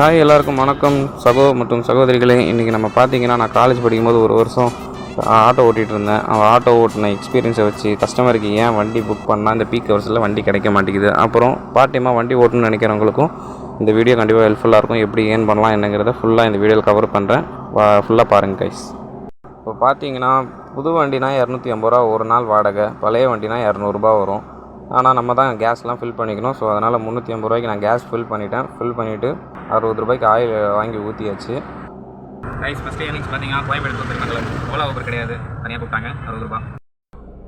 Hi எல்லாருக்கும் வணக்கம். சகோ மற்றும் சகோதரிகளே இன்றைக்கி நம்ம பார்த்தீங்கன்னா நான் காலேஜ் படிக்கும்போது ஒரு வருஷம் ஆட்டோ ஓட்டிகிட்டு இருந்தேன். அவன் ஆட்டோ ஓட்டின எக்ஸ்பீரியன்ஸை வச்சு கஸ்டமருக்கு ஏன் வண்டி புக் பண்ணால் இந்த பீக் ஹவர்ஸில் வண்டி கிடைக்க மாட்டேங்குது? அப்புறம் பார்ட் டைமாக வண்டி ஓட்டணும்னு நினைக்கிறவங்களுக்கும் இந்த வீடியோ கண்டிப்பாக ஹெல்ப்ஃபுல்லாக இருக்கும். எப்படி ஏன் பண்ணலாம் என்னங்கிறத ஃபுல்லாக இந்த வீடியோவில் கவர் பண்ணுறேன் ஃபுல்லாக பாருங்கள் கைஸ் இப்போ பார்த்தீங்கன்னா புது வண்டினா இரநூத்தி ஐம்பது ரூபா ஒரு நாள் வாடகை பழைய வண்டினா இரநூறுபா வரும். ஆனால் நம்ம தான் கேஸ்லாம் ஃபில் பண்ணிக்கணும். ஸோ அதனால் முந்நூற்றி ஐம்பது ரூபாய்க்கு நான் கேஸ் ஃபில் பண்ணிட்டேன். ஃபில் பண்ணிவிட்டு அறுபது ரூபாய்க்கு ஆயில் வாங்கி ஊற்றியாச்சு ரைஸ் ஃபஸ்ட்டு ஏர்னிங்ஸ் பார்த்தீங்கன்னா கோயம்பேடு வந்துருக்காங்களே ஓலா ஊபர் கிடையாது. தனியாக கூப்பிட்டாங்க. அறுபது ரூபா.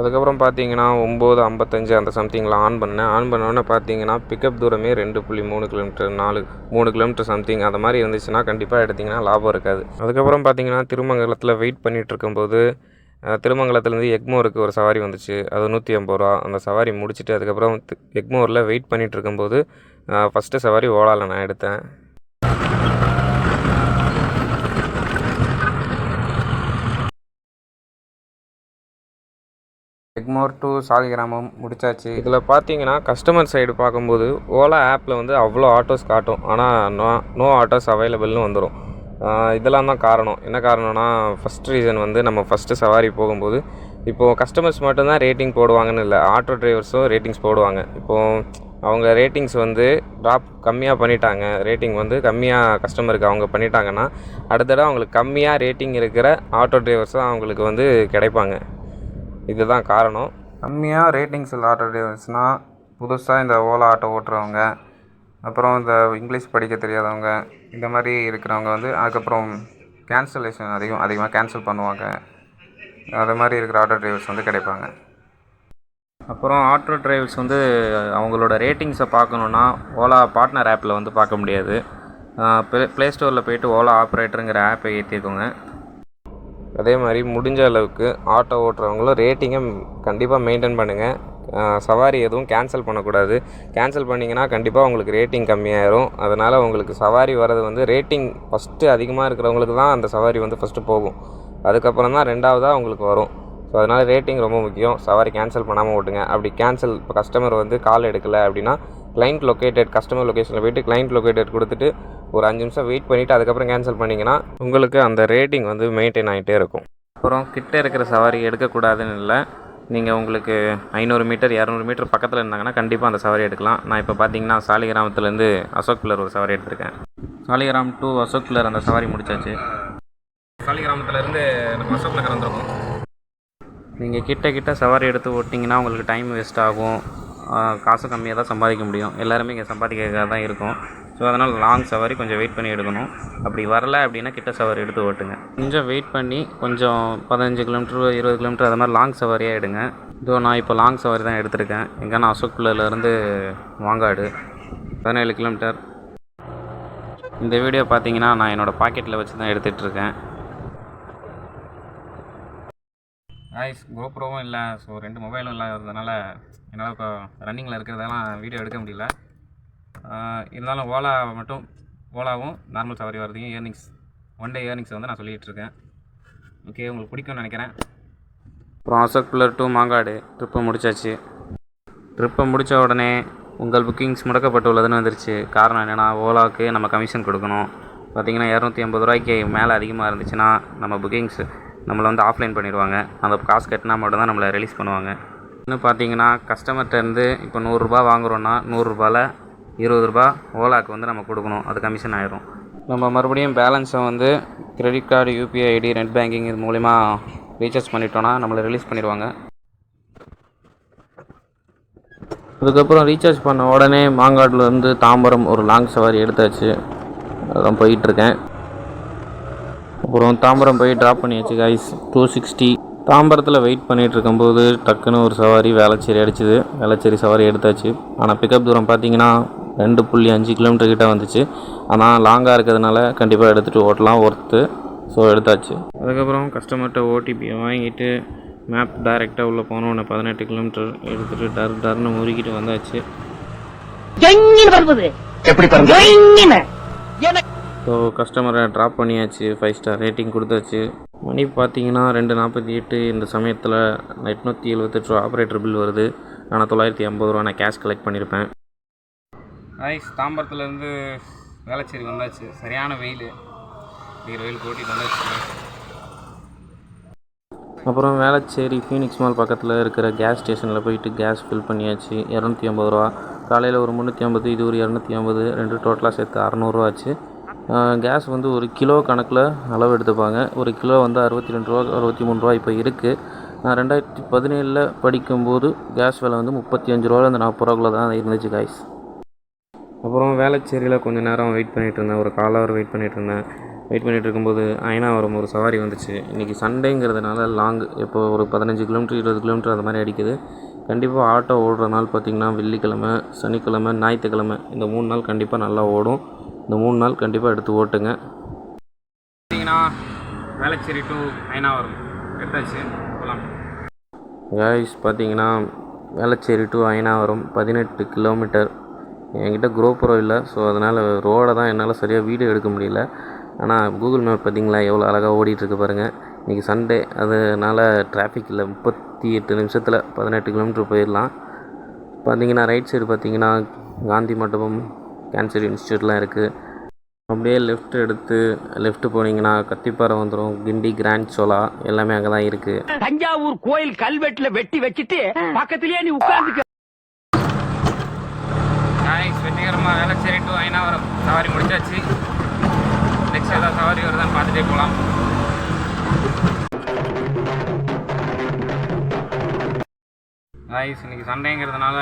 அதுக்கப்புறம் பார்த்தீங்கன்னா ஒம்பது ஐம்பத்தஞ்சு அந்த சம்திங்கில் ஆன் பண்ணேன். ஆன் பண்ணோன்னே பார்த்தீங்கன்னா பிக்கப் தூரமே ரெண்டு புள்ளி மூணு கிலோமீட்டர் நாலு மூணு கிலோமீட்டர் சம்திங் அந்த மாதிரி இருந்துச்சுன்னா கண்டிப்பாக எடுத்திங்கன்னா லாபம் இருக்காது. அதுக்கப்புறம் பார்த்தீங்கன்னா திருமங்கலத்தில் வெயிட் பண்ணிட்டு இருக்கும்போது திருமங்கலத்துலேருந்து எக்மோருக்கு ஒரு சவாரி வந்துச்சு. அது நூற்றி ஐம்பது ரூபா. அந்த சவாரி முடிச்சுட்டு அதுக்கப்புறம் எக்மோரில் வெயிட் பண்ணிட்டு இருக்கும்போது ஃபஸ்ட்டு சவாரி ஓலாவில் நான் எடுத்தேன். எக்மோர் டு சாலிகிராமம் முடிச்சாச்சு. இதில் பார்த்தீங்கன்னா கஸ்டமர் சைடு பார்க்கும்போது ஓலா ஆப்பில் வந்து அவ்வளோ ஆட்டோஸ் காட்டும். ஆனால் நோ நோ ஆட்டோஸ் அவைலபிள்னு வந்துடும் இதெல்லாம் தான் காரணம். என்ன காரணம்னா ஃபஸ்ட் ரீசன் வந்து நம்ம ஃபஸ்ட்டு சவாரி போகும்போது இப்போது கஸ்டமர்ஸ் மட்டும்தான் ரேட்டிங் போடுவாங்கன்னு இல்லை ஆட்டோ டிரைவர்ஸும் ரேட்டிங்ஸ் போடுவாங்க. இப்போது அவங்க ரேட்டிங்ஸ் வந்து ட்ராப் கம்மியாக பண்ணிட்டாங்க ரேட்டிங் வந்து கம்மியாக கஸ்டமருக்கு அவங்க பண்ணிட்டாங்கன்னா அடுத்தடம் அவங்களுக்கு கம்மியாக ரேட்டிங் இருக்கிற ஆட்டோ டிரைவர்ஸ் தான் அவங்களுக்கு வந்து கிடைப்பாங்க. இதுதான் காரணம். கம்மியாக ரேட்டிங்ஸ் உள்ள ஆட்டோ டிரைவர்ஸ்னால் புதுசாக இந்த ஓலா ஆட்டோ ஓட்டுறவங்க அப்புறம் இந்த இங்கிலீஷ் படிக்க தெரியாதவங்க இந்த மாதிரி இருக்கிறவங்க வந்து அதுக்கப்புறம் கேன்சலேஷன் அதிகம் அதிகமாக கேன்சல் பண்ணுவாங்க. அது மாதிரி இருக்கிற ஆட்டோ டிரைவர்ஸ் வந்து கிடைப்பாங்க. அப்புறம் ஆட்டோ டிரைவர்ஸ் வந்து அவங்களோட ரேட்டிங்ஸை பார்க்கணுன்னா ஓலா பார்ட்னர் ஆப்பில் வந்து பார்க்க முடியாது. ப்ளே ஸ்டோரில் போயிட்டு ஓலா ஆப்ரேட்டருங்கிற ஆப்பை ஏற்றிக்கோங்க அதே மாதிரி முடிஞ்ச அளவுக்கு ஆட்டோ ஓட்டுறவங்களும் ரேட்டிங்கை கண்டிப்பாக மெயின்டைன் பண்ணுங்கள் சவாரி எதுவும் கேன்சல் பண்ணக்கூடாது. கேன்சல் பண்ணிங்கன்னா கண்டிப்பாக உங்களுக்கு ரேட்டிங் கம்மியாயிரும். அதனால் உங்களுக்கு சவாரி வர்றது வந்து ரேட்டிங் ஃபஸ்ட்டு அதிகமாக இருக்கிறவங்களுக்கு தான் அந்த சவாரி வந்து ஃபஸ்ட்டு போகும். அதுக்கப்புறம் தான் ரெண்டாவதாக உங்களுக்கு வரும். ஸோ அதனால் ரேட்டிங் ரொம்ப முக்கியம். சவாரி கேன்சல் பண்ணாமல் ஓட்டுங்க. அப்படி கேன்சல் இப்போ கஸ்டமர் வந்து கால் எடுக்கலை அப்படின்னா கிளைண்ட் லொக்கேட்டட் கஸ்டமர் லொக்கேஷனில் போய்ட்டு கிளைண்ட் லொக்கேட்டட் கொடுத்துட்டு ஒரு அஞ்சு நிமிஷம் வெயிட் பண்ணிவிட்டு அதுக்கப்புறம் கேன்சல் பண்ணிங்கன்னா உங்களுக்கு அந்த ரேட்டிங் வந்து மெயின்டைன் ஆகிட்டே இருக்கும். அப்புறம் கிட்டே இருக்கிற சவாரி எடுக்கக்கூடாதுன்னு இல்லை. நீங்கள் உங்களுக்கு ஐநூறு மீட்டர் இரநூறு மீட்டர் பக்கத்தில் இருந்தாங்கன்னா கண்டிப்பாக அந்த சவாரி எடுக்கலாம். நான் இப்போ பார்த்தீங்கன்னா சாலிகிராமத்துலேருந்து அசோக் பில்லர் ஒரு சவாரி எடுத்திருக்கேன். சாலிகிராம் டு அசோக் பில்லர் அந்த சவாரி முடிச்சாச்சு. சாலிகிராமத்துலேருந்து நம்ம அசோக் நகர் வந்துருக்கோம். நீங்கள் கிட்ட கிட்ட சவாரி எடுத்து ஓட்டிங்கன்னா உங்களுக்கு டைம் வேஸ்ட் ஆகும். காசு கம்மியாக தான் சம்பாதிக்க முடியும். எல்லாருமே இங்கே சம்பாதிக்கிறதுக்காக தான் இருக்கும். ஸோ அதனால் லாங் சவாரி கொஞ்சம் வெயிட் பண்ணி எடுக்கணும். அப்படி வரல அப்படின்னா கிட்ட சவாரி எடுத்து ஓட்டுங்க. கொஞ்சம் வெயிட் பண்ணி கொஞ்சம் பதினஞ்சு கிலோமீட்டர் இருபது கிலோமீட்டர் அது மாதிரி லாங் சவாரியாக எடுங்க. இதோ நான் இப்போ லாங் சவாரி தான் எடுத்திருக்கேன். எங்கன்னா அசோக் இருந்து வாங்காடு. பதினேழு கிலோமீட்டர் இந்த வீடியோ பார்த்தீங்கன்னா நான் என்னோடய பாக்கெட்டில் வச்சு தான் எடுத்துகிட்ருக்கேன் ஐஸ் கோப்ரோவும் இல்லை. ஸோ ரெண்டு மொபைலும் இல்லாததுனால என்னால் இப்போ ரன்னிங்கில் இருக்கிறதெல்லாம் வீடியோ எடுக்க முடியல. இருந்தாலும் ஓலா மட்டும் ஓலாவும் நார்மல் சவாரி வரதையும் ஏர்னிங்ஸ் ஒன் டே ஏர்னிங்ஸ் வந்து நான் சொல்லிகிட்டு இருக்கேன். ஓகே உங்களுக்கு பிடிக்கும்னு நினைக்கிறேன். அப்புறம் அசோக் பில்லர் டூ மாங்காடு ட்ரிப்பை முடிச்சாச்சு. ட்ரிப்பை முடித்த உடனே உங்கள் புக்கிங்ஸ் முடக்கப்பட்டுள்ளதுன்னு வந்துருச்சு. காரணம் என்னென்னா ஓலாவுக்கு நம்ம கமிஷன் கொடுக்கணும். பார்த்திங்கன்னா இரநூத்தி ஐம்பது ரூபாய்க்கு மேலே அதிகமாக இருந்துச்சுன்னா நம்ம புக்கிங்ஸ் நம்மளை வந்து ஆஃப்லைன் பண்ணிடுவாங்க. அந்த காசு கட்டினா மட்டும்தான் நம்மளை ரிலீஸ் பண்ணுவாங்க. இன்னும் பார்த்தீங்கன்னா கஸ்டமர்கிட்ட இருந்து இப்போ நூறுரூபா வாங்குறோன்னா நூறுரூபாவில் இருபது ரூபா ஓலாக்கு வந்து நம்ம கொடுக்கணும். அது கமிஷன் ஆயிரும். நம்ம மறுபடியும் பேலன்ஸை வந்து credit card UPI ID net banking இது மூலிமா ரீசார்ஜ் பண்ணிட்டோன்னா நம்மளை ரிலீஸ் பண்ணிடுவாங்க. அதுக்கப்புறம் ரீசார்ஜ் பண்ண உடனே மாங்காடுலேருந்து தாம்பரம் ஒரு லாங் சவாரி எடுத்தாச்சு. அதான் போயிட்டுருக்கேன். அப்புறம் தாம்பரம் போய் ட்ராப் பண்ணியாச்சு கைஸ் டூ சிக்ஸ்டி தாம்பரத்தில் வெயிட் பண்ணிகிட்டு இருக்கும்போது டக்குன்னு ஒரு சவாரி வேளச்சேரி அடிச்சுது. வேளச்சேரி சவாரி எடுத்தாச்சு. ஆனால் பிக்கப் தூரம் பார்த்தீங்கன்னா ரெண்டு புள்ளி அஞ்சு கிலோமீட்டர் கிட்ட வந்துச்சு. ஆனால் லாங்காக இருக்கிறதுனால கண்டிப்பாக எடுத்துகிட்டு ஓட்டலாம். ஒர்த்து ஸோ எடுத்தாச்சு. அதுக்கப்புறம் கஸ்டமர்கிட்ட ஓடிபியை வாங்கிட்டு மேப் டைரெக்டாக உள்ளே போனோன்னு பதினெட்டு கிலோமீட்டர் எடுத்துகிட்டு டர் டர்னு முறுக்கிட்டு வந்தாச்சு. ஸோ கஸ்டமரை ட்ராப் பண்ணியாச்சு. ஃபைவ் ஸ்டார் ரேட்டிங் கொடுத்தாச்சு. மணி பார்த்தீங்கன்னா ரெண்டு நாற்பத்தி எட்டு இந்த சமயத்தில் எட்நூற்றி எழுபத்தெட்டு ரூபா ஆப்ரேட்டர் பில் வருது. ஆனால் தொள்ளாயிரத்தி ஐம்பது ரூபா நான் கேஷ் கலெக்ட் பண்ணியிருப்பேன் ரைஸ் தாம்பரத்துலேருந்து வேளச்சேரி வந்தாச்சு. சரியான வெயில். வெயில் வெயில் கூட்டிகிட்டு வந்தாச்சு. அப்புறம் வேளச்சேரி ஃபீனிக்ஸ் மால் பக்கத்தில் இருக்கிற கேஸ் ஸ்டேஷனில் போயிட்டு கேஸ் ஃபில் பண்ணியாச்சு. இரநூத்தி ஐம்பது ரூபா. காலையில் ஒரு முந்நூற்றி ஐம்பது இது ஒரு இரநூத்தி ஐம்பது ரெண்டு டோட்டலாக சேர்த்து அறநூறுவா ஆச்சு. கேஸ் வந்து ஒரு கிலோ கணக்கில் அளவு எடுத்துப்பாங்க. ஒரு கிலோ வந்து அறுபத்தி ரெண்டு ரூபா அறுபத்தி மூணு ரூபா இப்போ இருக்குது நான் ரெண்டாயிரத்தி பதினேழில் படிக்கும்போது கேஸ் விலை வந்து முப்பத்தி அஞ்சு ரூபாலேருந்து நாற்பது ரூபாக்குள்ள தான் இருந்துச்சு காய்ஸ் அப்புறம் வேளச்சேரியில் கொஞ்ச நேரம் வெயிட் பண்ணிகிட்டு இருந்தேன். ஒரு கால் ஹவர் வெயிட் பண்ணிகிட்டு இருந்தேன். வெயிட் பண்ணிகிட்டு இருக்கும்போது அயனாவரம் ஒரு சவாரி வந்துச்சு. இன்றைக்கி சண்டேங்கிறதுனால லாங் இப்போ ஒரு பதினஞ்சு கிலோமீட்டர் இருபது கிலோமீட்டர் அது மாதிரி அடிக்குது. கண்டிப்பாக ஆட்டோ ஓடுற நாள் பார்த்திங்கன்னா வெள்ளிக்கிழமை சனிக்கிழமை ஞாயிற்றுக்கிழமை இந்த மூணு நாள் கண்டிப்பாக நல்லா ஓடும். இந்த மூணு நாள் கண்டிப்பாக எடுத்து ஓட்டுங்க. பார்த்தீங்கன்னா வேளச்சேரி டு அயனாவரம் எடுத்தாச்சு. போகலாம் காய்ஸ் பார்த்தீங்கன்னா வேளச்சேரி டு அயனாவரம் பதினெட்டு கிலோமீட்டர் என்கிட்ட குரோப்ரோ இல்லை. ஸோ அதனால் ரோடை தான் என்னால் சரியாக வீடியோ எடுக்க முடியல. ஆனால் கூகுள் மேப் பார்த்தீங்களா? எவ்வளோ அழகாக ஓடிட்டுருக்கு பாருங்கள் இன்றைக்கி சண்டே அதனால் டிராஃபிக் இல்லை. முப்பத்தி எட்டு நிமிஷத்தில் பதினெட்டு கிலோமீட்டர் போயிடலாம். பார்த்தீங்கன்னா ரைட் சைடு பார்த்தீங்கன்னா காந்தி மண்டபம் கேன்சர் இன்ஸ்டியூட்லாம் இருக்குது அப்படியே லெஃப்ட் எடுத்து லெஃப்ட் போனீங்கன்னா கத்திப்பாறை வந்துடும் கிண்டி கிராண்ட் சோலா எல்லாமே அங்கே தான் இருக்குது தஞ்சாவூர் கோயில் கல்வெட்டில் வெட்டி வச்சுட்டு பக்கத்துலேயே நீ உட்கார்ந்து சீக்கிரமாக வெற்றிகரமாக வேளச்சேரி டு வர சவாரி முடிச்சாச்சு. நெக்ஸ்ட் ஏதாவது சவாரி வருதான்னு பார்த்துட்டே போகலாம் ஐஸ் இன்னைக்கு சண்டைங்கிறதுனால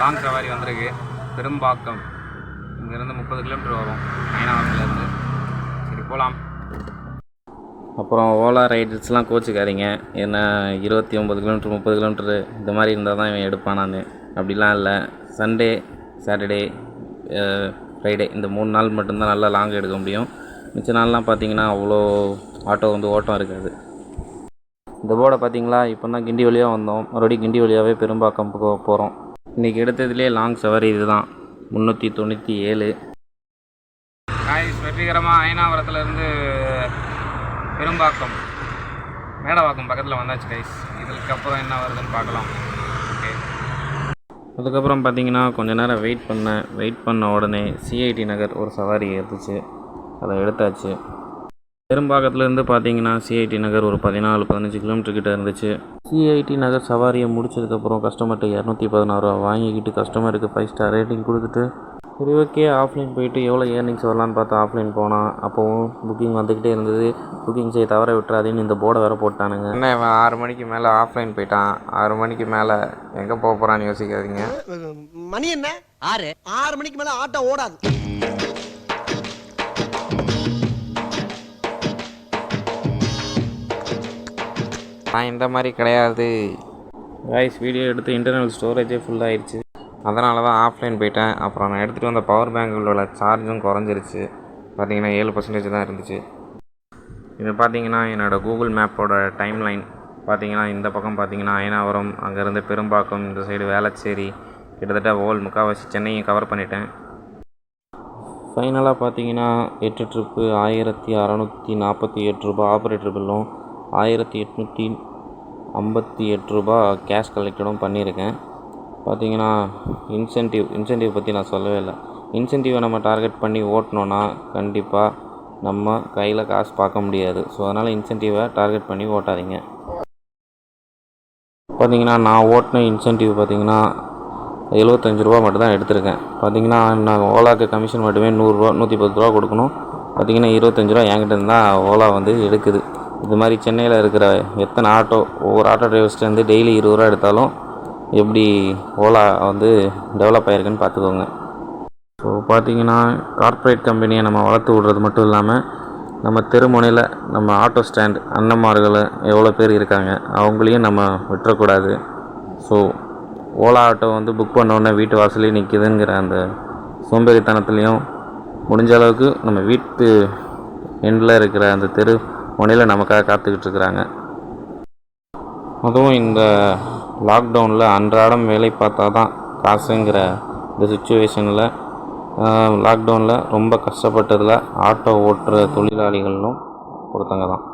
லாங் சவாரி வந்திருக்கு. பெரும்பாக்கம் இங்கேருந்து முப்பது கிலோமீட்டர் வரும். ஐநாவரத்துலேருந்து சரி போகலாம் அப்புறம் ஓலா ரைடர்ஸ்லாம் கோச்சிக்காதீங்க. ஏன்னா இருபத்தி ஒம்பது கிலோமீட்டர் முப்பது கிலோமீட்டரு இந்த மாதிரி இருந்தால் தான் இவன் எடுப்பான் நான் அப்படிலாம் இல்லை. சண்டே சாட்டர்டே ஃப்ரைடே இந்த மூணு நாள் மட்டும்தான் நல்லா லாங் எடுக்க முடியும். மிச்ச நாள்லாம் பார்த்தீங்கன்னா அவ்வளோ ஆட்டோ வந்து ஓட்டம் இருக்காது. இந்த போர்டை பார்த்தீங்களா இப்போ தான் கிண்டி வழியாக வந்தோம். மறுபடியும் கிண்டி வழியாகவே பெரும்பாக்கம் போகிறோம் இன்றைக்கி எடுத்ததுலேயே லாங் சவாரி இதுதான். முந்நூற்றி தொண்ணூற்றி ஏழு. வெற்றிகரமாக அயனாவரத்துலேருந்து பெரும்பாக்கம் மேடவாக்கம் பக்கத்தில் வந்தாச்சு கைஸ் இதுக்கப்புறம் என்ன வருதுன்னு பார்க்கலாம். அதுக்கப்புறம் பார்த்தீங்கன்னா கொஞ்ச நேரம் வெயிட் பண்ணேன். வெயிட் பண்ண உடனே சிஐடி நகர் ஒரு சவாரி இருந்துச்சு அதை எடுத்தாச்சு. பெரும்பாக்கத்துலேருந்து பார்த்தீங்கன்னா சிஐடி நகர் ஒரு பதினாலு பதினஞ்சு கிலோமீட்டர் கிட்ட இருந்துச்சு. சிஐடி நகர் சவாரியை முடிச்சதுக்கப்புறம் கஸ்டமர்கிட்ட இரநூத்தி பதினாறு ரூபா வாங்கிக்கிட்டு கஸ்டமருக்கு ஃபைவ் ஸ்டார் ரேட்டிங் கொடுத்துட்டு சரி ஓகே ஆஃப்லைன் போயிட்டு எவ்வளோ ஏர்னிங்ஸ் வரலான்னு பார்த்தா ஆஃப்லைன் போனால் அப்போவும் புக்கிங் வந்துக்கிட்டே இருந்தது. புக்கிங் செய்ய தவற விட்டுறாதேன்னு இந்த போர்டை வேறு போட்டானுங்க. என்ன இவன் ஆறு மணிக்கு மேலே ஆஃப்லைன் போயிட்டான். ஆறு மணிக்கு மேலே எங்கே போக போகிறான்னு யோசிக்காதீங்க. மணி என்ன? ஆறு. ஆறு மணிக்கு மேல ஆட்டோ ஓடாது. நான் இந்த மாதிரி கிடையாது. வாய்ஸ் வீடியோ எடுத்து இன்டர்னல் ஸ்டோரேஜே ஃபுல்லாகிடுச்சு அதனால தான் ஆஃப்லைன் போயிட்டேன். அப்புறம் நான் எடுத்துகிட்டு வந்த பவர் பேங்க்கில் உள்ள சார்ஜும் குறைஞ்சிருச்சு. பார்த்தீங்கன்னா ஏழு பர்சன்டேஜ் தான் இருந்துச்சு. இது பார்த்தீங்கன்னா என்னோடய கூகுள் மேப்போட டைம் லைன் பார்த்தீங்கன்னா இந்த பக்கம் பார்த்தீங்கன்னா அயனாவரம் அங்கேருந்து பெரும்பாக்கம் இந்த சைடு வேளச்சேரி கிட்டத்தட்ட ஓல் முக்கால்வாசி சென்னையும் கவர் பண்ணிட்டேன். ஃபைனலாக பார்த்தீங்கன்னா எட்டு ட்ரிப்பு ஆயிரத்தி அறநூற்றி நாற்பத்தி எட்டு ரூபா ஆப்ரேட்டர் பில்லும் ஆயிரத்தி எட்நூற்றி ஐம்பத்தி எட்டு ரூபா கேஷ் கலெக்டடும் பண்ணியிருக்கேன். பார்த்தீங்கன்னா இன்சென்டிவ் இன்சென்டிவ் பற்றி நான் சொல்லவே இல்லை. இன்சென்டிவை நம்ம டார்கெட் பண்ணி ஓட்டினோன்னா கண்டிப்பாக நம்ம கையில் காசு பார்க்க முடியாது. ஸோ அதனால் இன்சென்டிவை டார்கெட் பண்ணி ஓட்டாதீங்க. பார்த்தீங்கன்னா நான் ஓட்டின இன்சென்டிவ் பார்த்தீங்கன்னா எழுபத்தஞ்சு ரூபா மட்டும் தான் எடுத்திருக்கேன். பார்த்தீங்கன்னா நான் ஓலாக்கு கமிஷன் மட்டுமே நூறுரூவா நூற்றி பத்து ரூபா கொடுக்கணும். பார்த்திங்கன்னா இருபத்தஞ்சி ரூபா என்கிட்ட இருந்தால் ஓலா வந்து எடுக்குது. இது மாதிரி சென்னையில் இருக்கிற எத்தனை ஆட்டோ ஒவ்வொரு ஆட்டோ டிரைவர்ஸ்லேருந்து டெய்லி இருபது ரூபா எடுத்தாலும் எப்படி ஓலா வந்து டெவலப் ஆகிருக்குன்னு பார்த்துக்கோங்க. ஸோ பார்த்தீங்கன்னா கார்ப்பரேட் கம்பெனியை நம்ம வளர்த்து விடுறது மட்டும் இல்லாமல் நம்ம தெருமுனையில் நம்ம ஆட்டோ ஸ்டாண்ட் அண்ணன்மார்கள் எவ்வளோ பேர் இருக்காங்க அவங்களையும் நம்ம விட்டுறக்கூடாது. ஸோ ஓலா ஆட்டோ வந்து புக் பண்ணோடனே வீட்டு வாசலே நிற்கிதுங்கிற அந்த சோம்பேறித்தனத்துலேயும் முடிஞ்ச அளவுக்கு நம்ம வீட்டு எண்டில் இருக்கிற அந்த தெரு முனையில் நமக்காக காத்துக்கிட்டு இருக்கிறாங்க. அதுவும் இந்த லாக்டவுனில் அன்றாடம் வேலை பார்த்தா தான் காசுங்கிற இந்த சுச்சுவேஷனில் லாக்டவுனில் ரொம்ப கஷ்டப்பட்டதில் ஆட்டோ ஓட்டுற தொழிலாளிகளும் ஒருத்தங்க தான்.